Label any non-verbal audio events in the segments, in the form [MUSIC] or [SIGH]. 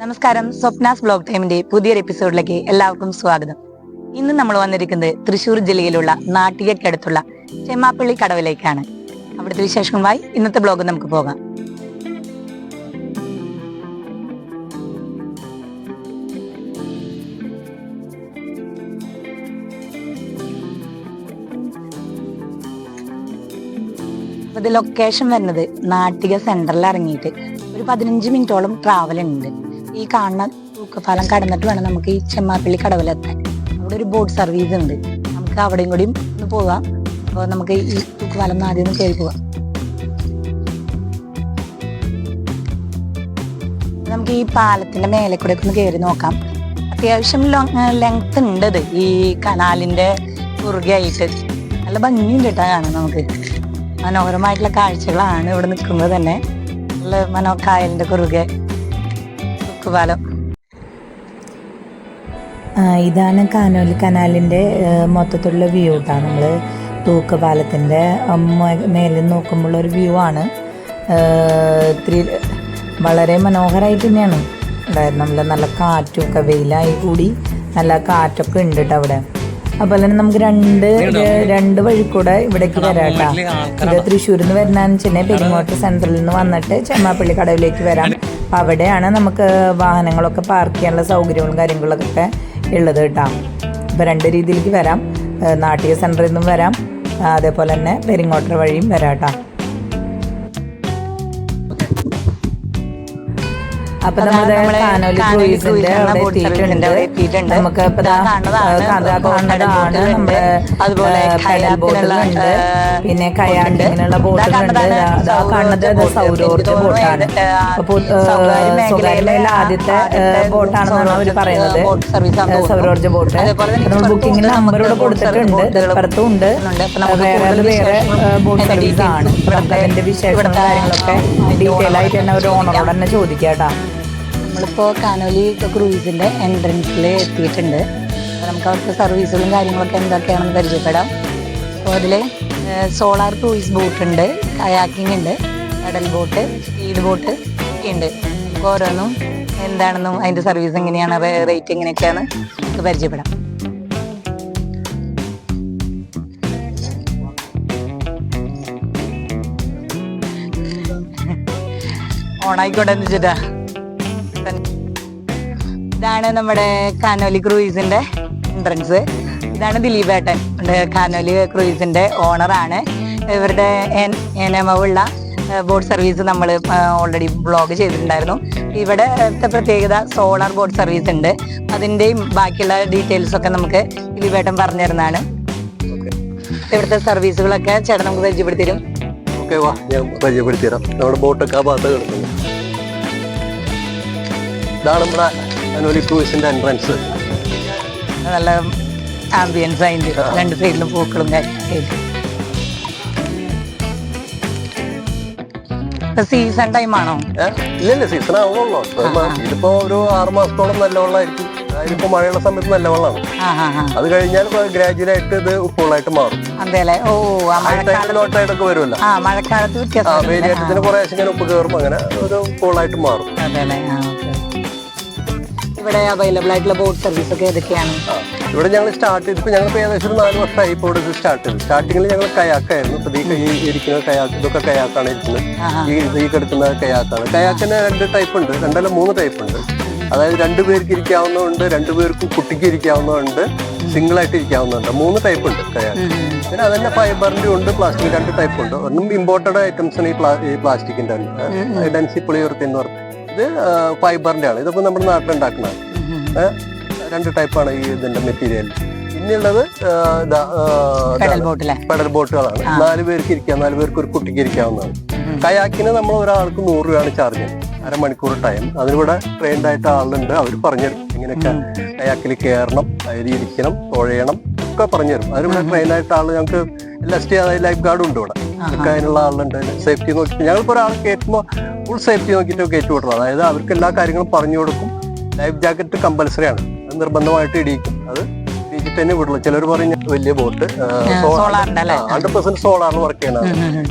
നമസ്കാരം. സ്വപ്നാസ് ബ്ലോഗ് ടൈമിന്റെ പുതിയൊരു എപ്പിസോഡിലേക്ക് എല്ലാവർക്കും സ്വാഗതം. ഇന്ന് നമ്മൾ വന്നിരിക്കുന്നത് തൃശൂർ ജില്ലയിലുള്ള നാട്ടികക്കടുത്തുള്ള ചെമ്മാപ്പള്ളി കടവിലേക്കാണ്. അവിടുത്തെ വിശേഷങ്ങളുമായി ഇന്നത്തെ ബ്ലോഗ് നമുക്ക് പോകാം. ലൊക്കേഷൻ വരുന്നത് നാട്ടിക സെന്ററിൽ ഇറങ്ങിയിട്ട് ഒരു പതിനഞ്ച് മിനിറ്റോളം ട്രാവൽ ഉണ്ട് ഈ കാണുന്ന തൂക്കപ്പാലം കടന്നിട്ട് വേണം നമുക്ക് ഈ ചെമ്മാപ്പള്ളി കടവിലെത്താൻ. അവിടെ ഒരു ബോട്ട് സർവീസ് ഉണ്ട്. നമുക്ക് അവിടെയും കൂടിയും ഒന്ന് പോവാം. അപ്പോൾ നമുക്ക് ഈ തൂക്കുപാലം ഒന്ന് ആദ്യം ഒന്ന് കയറി പോവാം. നമുക്ക് ഈ പാലത്തിന്റെ മേലെ കൂടെ ഒന്ന് കയറി നോക്കാം. അത്യാവശ്യം ലെങ്ത് ഉണ്ട് ഇത് ഈ കനാലിന്റെ കുറുകെ ആയിട്ട്. നല്ല ഭംഗിയുണ്ട് കേട്ടോ കാണാൻ നമുക്ക്. മനോഹരമായിട്ടുള്ള കാഴ്ചകളാണ് ഇവിടെ നിൽക്കുന്നത് തന്നെ. നല്ല മനോ കായലിന്റെ കുറുകെ. തൂക്കുപാലം ഇതാണ് കാനോലി കനാലിന്റെ മൊത്തത്തിലുള്ള വ്യൂ കേട്ടോ നമ്മൾ തൂക്കപാലത്തിന്റെ മേലിൽ നോക്കുമ്പോൾ ഒരു വ്യൂ ആണ്. ഇത്തിരി വളരെ മനോഹരമായിട്ട് തന്നെയാണ്. അതായത് നമ്മൾ നല്ല കാറ്റുമൊക്കെ വെയിലായി കൂടി നല്ല കാറ്റൊക്കെ ഉണ്ട് കേട്ടോ അവിടെ. അതുപോലെ തന്നെ നമുക്ക് രണ്ട് രണ്ട് വഴി കൂടെ ഇവിടേക്ക് വരാം കേട്ടോ ഇത് തൃശ്ശൂരിൽ നിന്ന് വരുന്നതെന്ന് വെച്ചിട്ടുണ്ടെങ്കിൽ പെരിങ്ങോട്ട് സെൻട്രലിൽ നിന്ന് വന്നിട്ട് ചെമ്മാപ്പള്ളി കടവിലേക്ക് വരാം. അവിടെയാണ് നമുക്ക് വാഹനങ്ങളൊക്കെ പാർക്ക് ചെയ്യാനുള്ള സൗകര്യങ്ങളും കാര്യങ്ങളൊക്കെ ഉള്ളത് കേട്ടോ. അപ്പോൾ രണ്ട് രീതിയിലേക്ക് വരാം. നാട്ടിക സെന്ററിൽ നിന്നും വരാം. അതേപോലെ തന്നെ പെരിങ്ങോട്ടർ വഴിയും വരാം കേട്ടോ. അപ്പൊ നമ്മുടെ നമ്മൾ കാനോലി കാനോലി ക്രൂയിസിന്റെ cruise എന്ന അവിടെ എത്തിയിട്ടുണ്ട്. നമുക്ക് കാണുന്നതാണ് നമ്മുടെ അതുപോലെ ബോട്ടുകളുണ്ട് പിന്നെ കയാണ്ട് ഇങ്ങനെയുള്ള ഉണ്ട്. ബോട്ടുകളുണ്ട് കാണുന്നത് തോന്നുന്നു ബോട്ടാണ്. മേഖലയിലെ ആദ്യത്തെ ബോട്ടാണെന്നാണ് അവർ പറയുന്നത്. സൗരോർജ ബോട്ട്. ബുക്കിംഗിന് നമ്പറോട് കൊടുത്തിട്ടുണ്ട്. ഇപ്പുറത്തും ഉണ്ട്. വേറെ വേറെ ബോട്ട് സർവീസ് ആണ്. അതിന്റെ വിശേഷങ്ങളും കാര്യങ്ങളൊക്കെ ഡീറ്റെയിൽ ആയിട്ട് തന്നെ ഒരു ഓണറോട് ഓണറോട് തന്നെ ചോദിക്കാം കേട്ടോ. നമ്മളിപ്പോ കാനോലി ക്രൂയിസിന്റെ എൻട്രൻസിൽ എത്തിയിട്ടുണ്ട്. നമുക്ക് അവിടുത്തെ സർവീസുകളും കാര്യങ്ങളൊക്കെ എന്തൊക്കെയാണെന്ന് പരിചയപ്പെടാം. അപ്പോൾ അതിൽ സോളാർ ക്രൂയിസ് ബോട്ട് ഉണ്ട് കയാക്കിംഗ് ഉണ്ട് കടൽ ബോട്ട് സ്പീഡ് ബോട്ട് ഒക്കെ ഉണ്ട്. നമുക്ക് ഓരോന്നും എന്താണെന്നും അതിന്റെ സർവീസ് എങ്ങനെയാണ് റേറ്റ് എങ്ങനെയൊക്കെയാണ് നമുക്ക് പരിചയപ്പെടാം. ഓണായിക്കോട്ടെ എന്ന് വെച്ചിട്ടാ. ഇതാണ് നമ്മുടെ കാനോലി ക്രൂയിസിന്റെ എൻട്രൻസ് ഇതാണ് ദിലീപ് ഏട്ടൻ കാനോലി ക്രൂയിസിന്റെ ഓണറാണ് ഇവരുടെ എനമവുള്ള ബോട്ട് സർവീസ് നമ്മൾ ഓൾറെഡി ബ്ലോഗ് ചെയ്തിട്ടുണ്ടായിരുന്നു. ഇവിടെ പ്രത്യേകത സോളാർ ബോട്ട് സർവീസ് ഉണ്ട്. അതിന്റെയും ബാക്കിയുള്ള ഡീറ്റെയിൽസ് ഒക്കെ നമുക്ക് ദിലീപേട്ടൻ പറഞ്ഞു തരുന്നതാണ്. ഇവിടുത്തെ സർവീസുകളൊക്കെ ചേട്ടൻ നമുക്ക് പരിചയപ്പെടുത്തിരും ഓക്കെ വാ. ഞാൻ നമ്മുടെ ബോട്ടൊക്കെ ആ ഭാഗത്ത് കിടക്കുന്നു. ഇതാണ് നമ്മുടെ അനോലി ക്രൂസിന്റെ എൻട്രൻസ് നല്ല ആംബിയൻസ് അതിന്റെ രണ്ട് സൈഡിലും പൂക്കളും സീസൺ ടൈം ആണോ? ഇല്ലല്ല സീസൺ ആവുന്നുള്ളൂ. ഇതിപ്പോ ഒരു ആറു മാസത്തോളം നല്ല വെള്ളമായിരിക്കും. അതിലിപ്പോ മഴയുള്ള സമയത്ത് നല്ല വെള്ളമാണ്. അത് കഴിഞ്ഞാൽ ഗ്രാജുവൽ ആയിട്ട് ഇത് ഉപ്പുള്ളായിട്ട് മാറും. ലോട്ടായിട്ടൊക്കെ വരുമല്ലോ. മഴക്കാലത്ത്. വേരിയേറ്റത്തിന് ഇങ്ങനെ ഉപ്പ് കയറും. അങ്ങനെ ഒരു ഉപ്പുള്ളായിട്ട് മാറും. ഇവിടെ അവൈലബിൾ ആയിട്ടുള്ള ബോട്ട് സർവീസ് ഒക്കെ ഏതൊക്കെയാണ്? ഇവിടെ ഞങ്ങൾ സ്റ്റാർട്ട് ചെയ്തപ്പോൾ ഞങ്ങൾ ഏകദേശം ഒരു നാല് വർഷമായി ഇപ്പോൾ ഇവിടെ സ്റ്റാർട്ട് ചെയ്തു. സ്റ്റാർട്ടിങ്ങിൽ ഞങ്ങൾ കയാക്കായിരുന്നു. ഇപ്പൊ ഈ ഈ ഇരിക്കുന്ന കയാക്ക് ഇതൊക്കെ കയാക്കാണ് ഇരിക്കുന്നത്. ഈ ഈ കിടക്കുന്ന കയാക്കാണ്. കയാക്കിന് രണ്ട് ടൈപ്പ് ഉണ്ട്. രണ്ടല്ല മൂന്ന് ടൈപ്പ് ഉണ്ട്. അതായത് രണ്ടു പേർക്ക് ഇരിക്കാവുന്നതുണ്ട് രണ്ടു പേർക്ക് കുട്ടിക്ക് ഇരിക്കാവുന്നതുണ്ട് സിംഗിൾ ആയിട്ട് ഇരിക്കാവുന്നതുണ്ട്. മൂന്ന് ടൈപ്പ് ഉണ്ട് കയാക്ക്. പിന്നെ അതന്നെ ഫൈബറിന്റെ ഉണ്ട് പ്ലാസ്റ്റിക് രണ്ട് ടൈപ്പ് ഉണ്ട്. ഒന്നും ഇമ്പോർട്ടഡ് ഐറ്റംസ് ആണ് ഈ പ്ലാ- ഈ പ്ലാസ്റ്റിക്കിന്റെ ഡെൻസി പുളിയുർത്തി എന്ന് പറഞ്ഞത് ഇത് ഫൈബറിന്റെ ആണ് ഇതൊക്കെ നമ്മുടെ നാട്ടിലുണ്ടാക്കുന്നതാണ്? രണ്ട് ടൈപ്പാണ് ഈ ഇതിന്റെ മെറ്റീരിയൽ പിന്നെയുള്ളത് പെടൽ പെഡൽ ബോട്ടുകളാണ്. നാല് പേർക്ക് ഇരിക്കാം. നാല് പേർക്ക് ഒരു കുട്ടിക്ക് ഇരിക്കാവുന്നതാണ്. കയാക്കിന് നമ്മൾ ഒരാൾക്ക് നൂറ് രൂപയാണ് ചാർജ് ചെയ്യുന്നത്. അരമണിക്കൂർ ടൈം അതിനിവിടെ ട്രെയിൻഡ് ആയിട്ട് ആളുണ്ട്. അവർ പറഞ്ഞു ഇങ്ങനെയൊക്കെ കയാക്കിൽ കയറണം അതിൽ ഇരിക്കണം തുഴയണം ഒക്കെ പറഞ്ഞുതരും അതിനിവിടെ ട്രെയിൻ ആയിട്ട് ആൾ ഞങ്ങൾക്ക് എൽ എസ് ടി അതായത് ലൈഫ് ഗാർഡും ഉണ്ട് ഇവിടെ. അതിനുള്ള ആളുണ്ട്. സേഫ്റ്റി നോക്കി ഞങ്ങളിപ്പോൾ ഒരാൾ കയറ്റുമ്പോൾ ഫുൾ സേഫ്റ്റി നോക്കിയിട്ട് കയറ്റി വിടുന്നത് അതായത് അവർക്ക് എല്ലാ കാര്യങ്ങളും പറഞ്ഞു കൊടുക്കും. ലൈഫ് ജാക്കറ്റ് കമ്പൽസറി ആണ്. അത് നിർബന്ധമായിട്ട് ഇടിയിക്കും. അത് ഇടിച്ചിട്ട് തന്നെ വിടുള്ളൂ ചിലർ പറയും വലിയ ബോട്ട്. ഹൺഡ്രഡ് പെർസെന്റ് സോളാറിൽ വർക്ക് ചെയ്യണത്.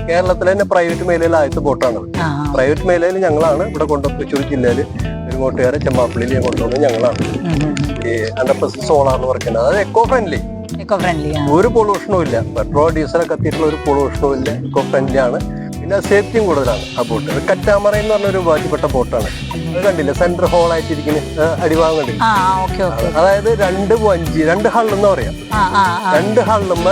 കേരളത്തിലെ തന്നെ പ്രൈവറ്റ് മേഖലയിൽ ആദ്യത്തെ ബോട്ടാണ് പ്രൈവറ്റ് മേഖലയിൽ ഞങ്ങളാണ് ഇവിടെ കൊണ്ടു തൃശ്ശൂർ ജില്ലയിൽ പെരുങ്ങോട്ടുകാരെ ചെമ്മാപ്പള്ളിയിൽ കൊണ്ടുവന്നത് ഞങ്ങളാണ്. ഈ ഹൺഡ്രഡ് പെർസെന്റ് സോളാർ വർക്ക് ചെയ്യുന്നത് അതായത് എക്കോ ഫ്രണ്ട്ലി എക്കോ ഫ്രണ്ട്ലി ആണ്. ഒരു പൊള്യൂഷനും ഇല്ല. പെട്രോൾ ഡീസൽ കത്തിയിട്ടുള്ള ഒരു പൊള്യൂഷനും ഇല്ല. ഇക്കോ ഫ്രണ്ട്ലി ആണ്. പിന്നെ സേഫ്റ്റിയും കൂടുതലാണ് ആ ബോട്ട് കറ്റാമറ എന്ന് പറഞ്ഞ ഒരു വാജിപ്പെട്ട ബോട്ടാണ് അത് കണ്ടില്ല? സെന്റർ ഹോൾ ആയിട്ടിരിക്കുന്ന അടിഭാഗം കണ്ടില്ല? അതായത് രണ്ട് വഞ്ചി രണ്ട് ഹള്ളെന്ന് പറയാം. രണ്ട് ഹള്ളുമ്മ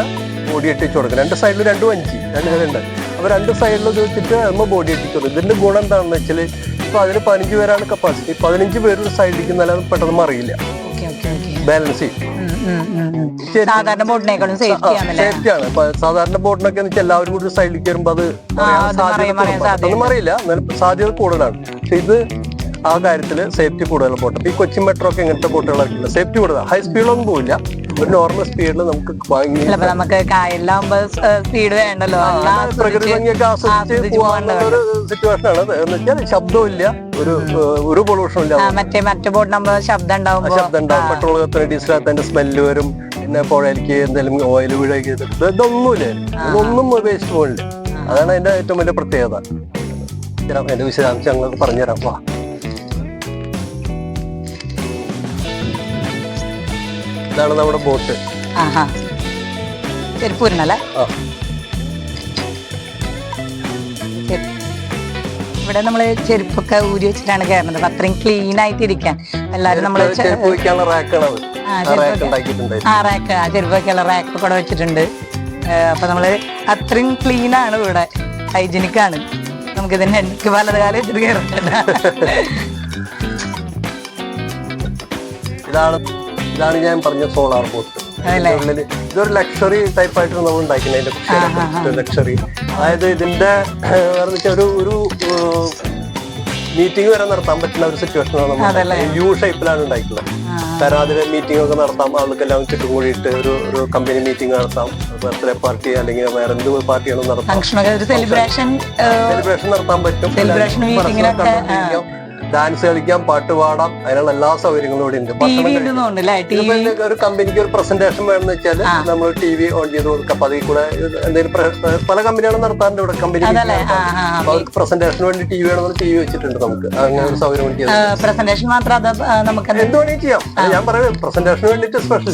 ബോഡി എട്ടിച്ചു കൊടുക്കും. രണ്ട് സൈഡിൽ രണ്ട് വഞ്ചി രണ്ട് സൈഡുണ്ട് അപ്പൊ രണ്ട് സൈഡിൽ വെച്ചിട്ട് നമ്മ ബോഡി എട്ടിച്ചു കൊടുക്കും. ഇതിന്റെ ഗുണം എന്താണെന്ന് വെച്ചാൽ ഇപ്പൊ അതിന് പതിനഞ്ച് പേരാണ് കപ്പാസിറ്റി പതിനഞ്ച് പേര് സൈഡിലേക്ക് നല്ല പെട്ടെന്ന് അറിയില്ല ബാലൻസ് ചെയ്യും സാധാരണ ബോട്ടിനേക്കാളും സേഫ്റ്റി ആണ്. സാധാരണ ബോട്ടിനൊക്കെ എല്ലാവരും കൂടി സൈഡിലേക്ക് കയറുമ്പോൾ അത് മറിയാൻ അറിയില്ല സാധ്യത കൂടുതലാണ്. പക്ഷെ ഇത് ആ കാര്യത്തിൽ സേഫ്റ്റി കൂടുതലുള്ള ബോട്ട്. ഈ കൊച്ചി മെട്രോ ഒക്കെ ഇങ്ങനത്തെ ബോട്ടുകളൊക്കെ സേഫ്റ്റി കൂടുതലാണ് ഹൈ സ്പീഡിലൊന്നും പോവില്ല. ഒരു നോർമൽ സ്പീഡിൽ നമുക്ക് വാങ്ങി നമുക്ക് കായലിലാകുമ്പോ സ്പീഡ് വേണ്ടല്ലോ. പ്രകൃതി ഭംഗിയൊക്കെ ആസ്വദിച്ച് പോകാനുള്ള ഒരു സിറ്റുവേഷൻ ആണ്. എന്ന് വെച്ചാൽ ശബ്ദമില്ല. ഒരു ഒരു പൊള്യൂഷൻ ഇല്ല. മറ്റേ മറ്റേ ബോട്ടിനാകുമ്പോ ശബ്ദം ഉണ്ടാവും ശബ്ദം ഉണ്ടാവും പെട്രോൾ കത്തിന് ഡീസൽ കത്തതിന്റെ സ്മെല്ല് വരും. പിന്നെ പുഴയിലേക്ക് എന്തെങ്കിലും ഓയിൽ വീഴേക്ക് ഇതൊന്നുമില്ല? ഇതൊന്നും വേസ്റ്റ് പോകില്ല അതാണ് അതിന്റെ ഏറ്റവും വലിയ പ്രത്യേകത. അതിന്റെ വിശദാംശങ്ങൾ പറഞ്ഞുതരാം. വാ. ഇതാണ് നമ്മുടെ ബോട്ട്. ആഹാ. ചെരുപ്പൂരിനല്ലേ ആ. ഇവിടെ നമ്മൾ ചെരുപ്പൊക്കെ ഊരി വെച്ചിട്ടാണ് കയറുന്നത്. അപ്പൊ അത്രയും ക്ലീൻ ആയിട്ട് ഇരിക്കാൻ എല്ലാരും റാക്കാണ് ആ, റാക്ക് ആ ചെരുപ്പൊക്കെയുള്ള റാക്ക് കൂടെ വെച്ചിട്ടുണ്ട്. അപ്പൊ നമ്മൾ അത്രയും ക്ലീൻ ആണ് ഇവിടെ. ഹൈജീനിക് ആണ്. നമുക്ക് ഇതിന്റെ എനിക്ക് വലത് കാലം വെച്ചിട്ട് കയറുന്നുണ്ട് ഇതാണ് ഇതാണ് ഞാൻ പറഞ്ഞ സോളാർ ബോട്ട്? ഇതൊരു ലക്ഷറി ടൈപ്പ് ആയിട്ട് നമ്മൾ ഉണ്ടാക്കുന്നതിന്റെ ലക്ഷറി അതായത് ഇതിന്റെ ഒരു ഒരു മീറ്റിംഗ് വരെ നടത്താൻ പറ്റുന്ന ഒരു സിറ്റുവേഷൻ ആണ് നമ്മൾ യു ഷേപ്പിലാണ് ഉണ്ടായിട്ടുള്ളത്. കാരണം അതിൽ മീറ്റിംഗ് ഒക്കെ നടത്താം ആൾക്കെല്ലാം ചുറ്റും കൂടിയിട്ട് ഒരു ഒരു കമ്പനി മീറ്റിംഗ് നടത്താം ബർത്ത്ഡേ പാർട്ടി അല്ലെങ്കിൽ വേറെ എന്ത് പാർട്ടിയാണോ നടത്താം. സെലിബ്രേഷൻ നടത്താൻ പറ്റും. ഡാൻസ് കളിക്കാം പാട്ട് പാടാം. അതിനുള്ള എല്ലാ സൗകര്യങ്ങളും ഇവിടെ ഉണ്ട്. ഭക്ഷണം ഒരു കമ്പനിക്ക് ഒരു പ്രസന്റേഷൻ വേണമെന്ന് വെച്ചാൽ നമ്മൾ ടി വി ഓൺ ചെയ്ത് കൊടുക്കാം. അപ്പൊ അതിൽ കൂടെ എന്തെങ്കിലും പല കമ്പനികളും നടത്താറുണ്ട് ഇവിടെ കമ്പനി അവർക്ക് പ്രസന്റേഷന് വേണ്ടി ടി വി വേണമെന്ന് ടി വി വെച്ചിട്ടുണ്ട് നമുക്ക്. അങ്ങനെ ഒരു സൗകര്യം പ്രസന്റേഷൻ മാത്രം നമുക്ക് എന്ത് വേണമെങ്കിൽ ചെയ്യാം? ഞാൻ പറയുന്നത് പ്രസന്റേഷന് വേണ്ടിട്ട് സ്പെഷ്യൽ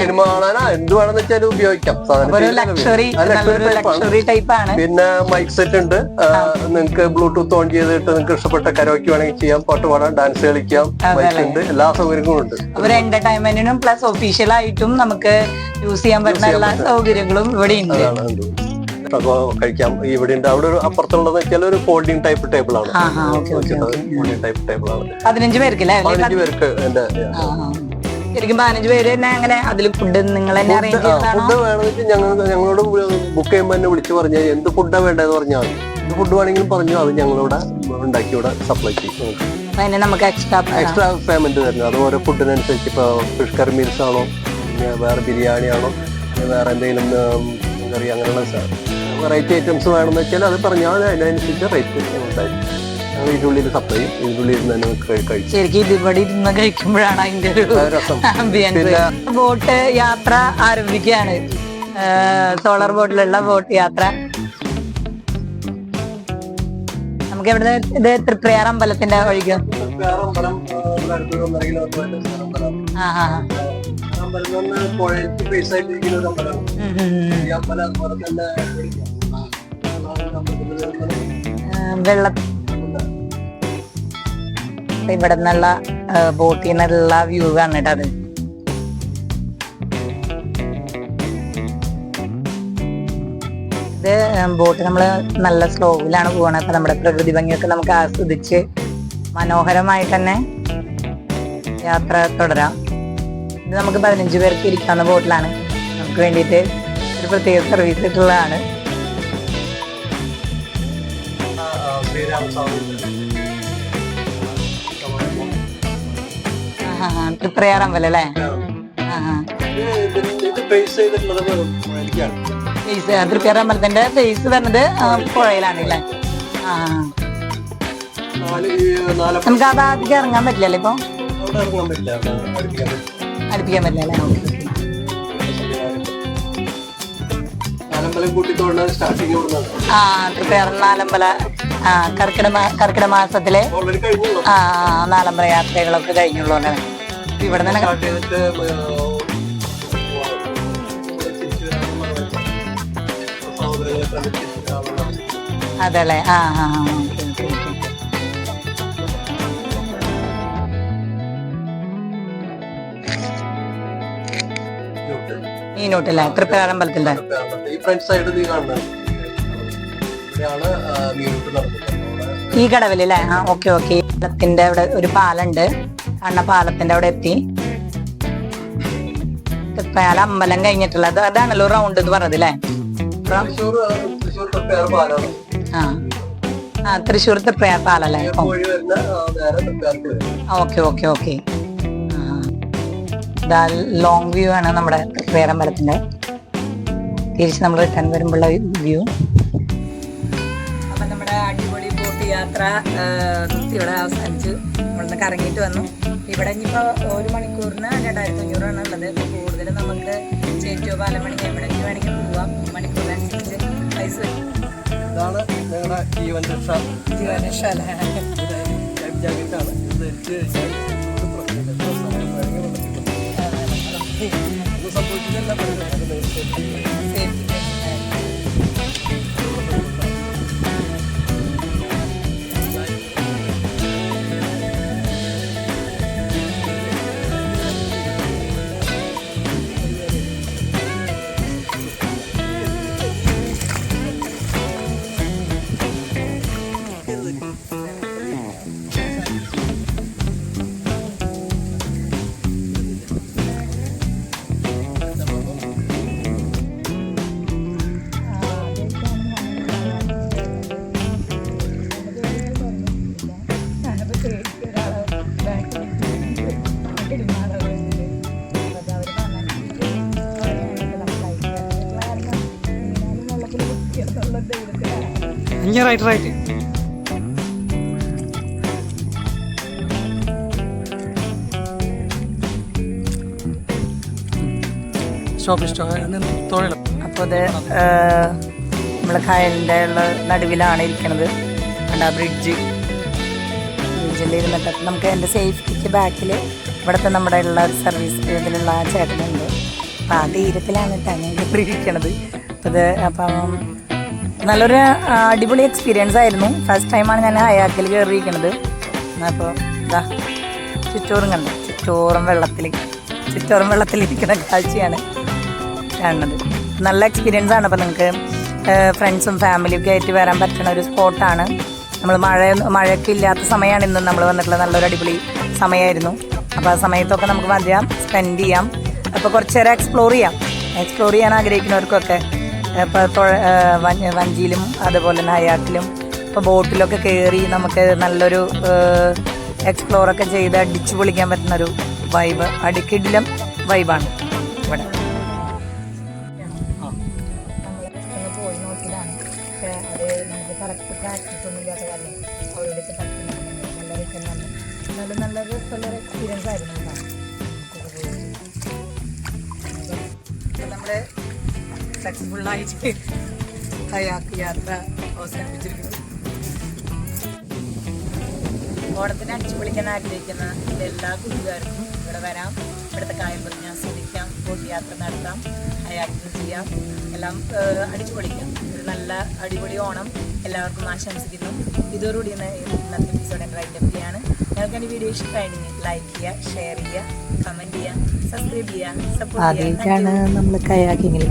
സിനിമ കാണാനാ? എന്ത് വേണമെന്ന് വെച്ചാൽ ഉപയോഗിക്കാം. ആണ്. പിന്നെ മൈക്ക് സെറ്റ് ഉണ്ട്. നിങ്ങൾക്ക് ബ്ലൂടൂത്ത് ഓൺ ചെയ്തിട്ട് നിങ്ങൾക്ക് ഇഷ്ടപ്പെട്ട കരോക്കി വേണമെങ്കിൽ ചെയ്യാം പാട്ട് പാടാം ഡാൻസ് കളിക്കാം ഉണ്ട് എല്ലാ സൗകര്യങ്ങളും ഉണ്ട്. ഒരു എന്റർടൈൻമെന്റിനും പ്ലസ് ഒഫീഷ്യൽ ആയിട്ടും നമുക്ക് യൂസ് ചെയ്യാൻ പറ്റുന്ന എല്ലാ സൗകര്യങ്ങളും ഇവിടെ ഉണ്ട്. കഴിക്കാം. ഇവിടെ ഉണ്ട്. അവിടെ ഒരു അപ്പുറത്തുള്ളത് വെച്ചാൽ ഒരു ഫോൾഡിംഗ് ടൈപ്പ് ടേബിൾ ആണ്. ഫോൾഡിംഗ് ടൈപ്പ് ടേബിൾ ആണ്. പതിനഞ്ച് പേർക്ക് പതിനഞ്ച് പേർക്ക് എന്റെ ആ, ആ. ശരിക്കും പതിനഞ്ച് പേര് തന്നെ അങ്ങനെ അതിൽ ഫുഡ് നിങ്ങൾ തന്നെ അറേഞ്ച് ഫുഡ് വേണമെന്ന് വെച്ചാൽ ഞങ്ങൾ ഞങ്ങളോട് ബുക്ക് ചെയ്യുമ്പോൾ തന്നെ വിളിച്ചു പറഞ്ഞാൽ എന്ത് ഫുഡാണ് വേണ്ടതെന്ന് പറഞ്ഞാൽ മതി. എന്ത് ഫുഡ് വേണമെങ്കിലും പറഞ്ഞു. അത് ഞങ്ങളിവിടെ ഉണ്ടാക്കി ഇവിടെ സപ്ലൈ ചെയ്യും നമുക്ക് അപ്പൊ അതിന് നമുക്ക് എക്സ്ട്രാ എക്സ്ട്രാ പേയ്മെന്റ് തരുന്നത് അത് ഓരോ ഫുഡിനനുസരിച്ച് ഇപ്പോൾ ഫിഷ് കറി മീൽസ് ആണോ വേറെ ബിരിയാണി ആണോ വേറെ എന്തെങ്കിലും കറി അങ്ങനെയുള്ള വെറൈറ്റി ഐറ്റംസ് വേണമെന്ന് വെച്ചാൽ അത് പറഞ്ഞാൽ. അതിനനുസരിച്ച് റേറ്റ് ഉണ്ടായിരിക്കും ഞങ്ങൾ ഇതിനുള്ളിൽ സപ്ലൈ ചെയ്യും. ഇതിനുള്ളിൽ ഇരുന്ന് തന്നെ കഴിക്കും. ശരിക്കും ഇതിവിടെ ഇരുന്ന് കഴിക്കുമ്പോഴാണ് അതിന്റെ ഒരു ബോട്ട് യാത്ര ആരംഭിക്കുകയാണ്. സോളാർ ബോട്ടിലുള്ള ബോട്ട് യാത്ര. നമുക്ക് എവിടെ ഇത് തൃപ്രയാർ അമ്പലത്തിന്റെ വഴിക്ക്. വെള്ള ഇവിടെ നിന്നുള്ള ബോട്ടിൽ നിന്നുള്ള വ്യൂ ആണ് കേട്ടോ അത് ബോട്ട് നമ്മൾ നല്ല സ്ലോവിലാണ് പോകുന്നത് അപ്പൊ നമ്മുടെ പ്രകൃതി ഭംഗിയൊക്കെ നമുക്ക് ആസ്വദിച്ച് മനോഹരമായി തന്നെ യാത്ര തുടരാം. ഇത് നമുക്ക് പതിനഞ്ച് പേർക്ക് ഇരിക്കാവുന്ന ബോട്ടിലാണ്. നമുക്ക് വേണ്ടിയിട്ട് ഒരു പ്രത്യേക സർവീസ് ഇട്ടുള്ളതാണ്. ട്രിപ്രയാർ ആ ഇത് ബേസ് ഫേസ് തൃപ്തിയാർ അമ്പലത്തിന്റെ ഫേസ് വരുന്നത് പുഴയിലാണല്ലേ ആ നമുക്ക് ആ ഭാഗത്തേക്ക് ഇറങ്ങാൻ പറ്റില്ലല്ലോ ഇപ്പൊ? അടുപ്പിക്കാൻ പറ്റില്ല. കർക്കിട അല്ലേ ഓക്കെ ആ ആ മാ- മാസത്തിലെ ആ നാലമ്പല യാത്രകളൊക്കെ കഴിഞ്ഞുള്ളൂ ഇവിടെ നിന്ന് അതല്ലേ? ആ ആ ഓക്കേ, ഓക്കേ, ഓക്കേ. ഈ ഫ്രണ്ട് സൈഡ് നീ കാണുന്നത്? ഇവിടെയാണ് മീനൂട്ട് നടക്കുന്നത് ഈ കടവിലല്ലേ? ആ ഓക്കെ ഓക്കെ. പാലത്തിന്റെ അവിടെ ഒരു പാലുണ്ട് അണ്ണ പാലത്തിന്റെ അവിടെ എത്തി. തൃപ്പയാല അമ്പലം കഴിഞ്ഞിട്ടുള്ളത്. അതാണല്ലോ റൗണ്ട് എന്ന് പറഞ്ഞത് അല്ലേ? തൃശ്ശൂർ ആ, ആ. ആ Thrissur Triprayar പാലല്ലേ? Okay okay okay. Long view ആണ് നമ്മുടെ പേരമ്പലത്തിന്റെ തിരിച്ച് നമ്മൾ റിട്ടേൺ വരുമ്പോഴുള്ള വ്യൂ അപ്പൊ നമ്മുടെ അടിപൊളി ബോട്ട് യാത്ര ഇവിടെ അവസാനിച്ചു. നമ്മളിന്ന് കറങ്ങിയിട്ട് വന്നു. ഇവിടെ ഇനിയിപ്പോ ഒരു മണിക്കൂറിന് രണ്ടായിരത്തി അഞ്ഞൂറാണ് ഉള്ളത്. ഇപ്പൊ കൂടുതലും നമുക്ക് ചേറ്റോ പാലമണിക്ക് എവിടെ വേണമെങ്കിൽ പോവാം. വരും. ഇതാണ് ഞങ്ങളുടെ ജീവൻ രക്ഷ. ലൈഫ് ജാക്കറ്റാണ് ഇത് ധരിച്ച് കഴിഞ്ഞാൽ പ്രശ്നമില്ല എത്ര സ്റ്റോപ്പ് സ്റ്റോപ്പ് തൊഴിലും അപ്പോൾ ഇത് നമ്മളെ കായലിന്റെ ഉള്ള നടുവിലാണ് ഇരിക്കുന്നത് കണ്ട ബ്രിഡ്ജ് ബ്രിഡ്ജിൽ ഇരുന്നിട്ട് നമുക്ക് എന്റെ സേഫ്റ്റിക്ക് ബാക്കിൽ ഇവിടുത്തെ നമ്മുടെ ഉള്ള ഒരു സർവീസ് ഇതിലുള്ള ആ ചേട്ടനുണ്ട്. അപ്പം ആ തീരത്തിലാണ് കേട്ടോ ഞാൻ ഇരിക്കണത്. അപ്പോൾ ഇത് അപ്പം നല്ലൊരു അടിപൊളി എക്സ്പീരിയൻസ് ആയിരുന്നു. ഫസ്റ്റ് ടൈമാണ് ഞാൻ അയാക്കിൽ കയറിയിരിക്കുന്നത് അപ്പോൾ ഇതാ ചുറ്റോറും കണ്ടു. ചുറ്റോറും വെള്ളത്തിൽ ചുറ്റോറും വെള്ളത്തിലിരിക്കുന്ന കാഴ്ചയാണ് കാണുന്നത്. നല്ല എക്സ്പീരിയൻസ് ആണ്. അപ്പോൾ നിങ്ങൾക്ക് ഫ്രണ്ട്സും ഫാമിലിയൊക്കെ ആയിട്ട് വരാൻ പറ്റുന്ന ഒരു സ്പോട്ടാണ് നമ്മൾ മഴ മഴയൊക്കെ ഇല്ലാത്ത സമയമാണ് ഇന്ന് നമ്മൾ വന്നിട്ടുള്ള നല്ലൊരു അടിപൊളി സമയമായിരുന്നു. അപ്പോൾ ആ സമയത്തൊക്കെ നമുക്ക് മതിയാം സ്പെൻഡ് ചെയ്യാം. അപ്പോൾ കുറച്ച് നേരം എക്സ്പ്ലോർ ചെയ്യാം. എക്സ്പ്ലോർ ചെയ്യാൻ ആഗ്രഹിക്കുന്നവർക്കൊക്കെ വഞ്ചിയിലും അതുപോലെ ഹയാക്കിലും ഇപ്പോൾ ബോട്ടിലൊക്കെ കയറി നമുക്ക് നല്ലൊരു എക്സ്പ്ലോറൊക്കെ ചെയ്ത് അടിച്ചു പൊളിക്കാൻ പറ്റുന്ന ഒരു വൈബ് അടിക്കിടിലും വൈബാണ് ഇവിടെ. സക്സസ്ഫുള്ളായിട്ട് ഹയാക്ക് [LAUGHS] യാത്ര അവസാനിപ്പിച്ചിരിക്കുന്നു. ഓണത്തിന് അടിച്ചു പൊളിക്കാൻ ആഗ്രഹിക്കുന്ന എല്ലാ കൂട്ടുകാർക്കും ഇവിടെ വരാം. ഇവിടുത്തെ കായംപുറം ആസ്വദിക്കാം ബോട്ട് യാത്ര നടത്താം. ഹയാക്കിങ് ചെയ്യാം. എല്ലാം അടിച്ചു പൊളിക്കാം ഒരു നല്ല അടിപൊളി ഓണം എല്ലാവർക്കും ആശംസിക്കുന്നു. ഇതോടുകൂടി ഇന്ന് ഇന്നത്തെ എപ്പിസോഡ് എന്റെ റൈറ്റ് ചെയ്യാണ്. ഞങ്ങൾക്ക് എന്റെ വീഡിയോ ഇഷ്ടമായിരുന്നെങ്കിൽ ലൈക്ക് ചെയ്യുക ഷെയർ ചെയ്യുക കമന്റ് ചെയ്യുക സബ്സ്ക്രൈബ് ചെയ്യുക സപ്പോർട്ട് ചെയ്യുക. നമ്മൾ കയാക്കിങ്ങിൽ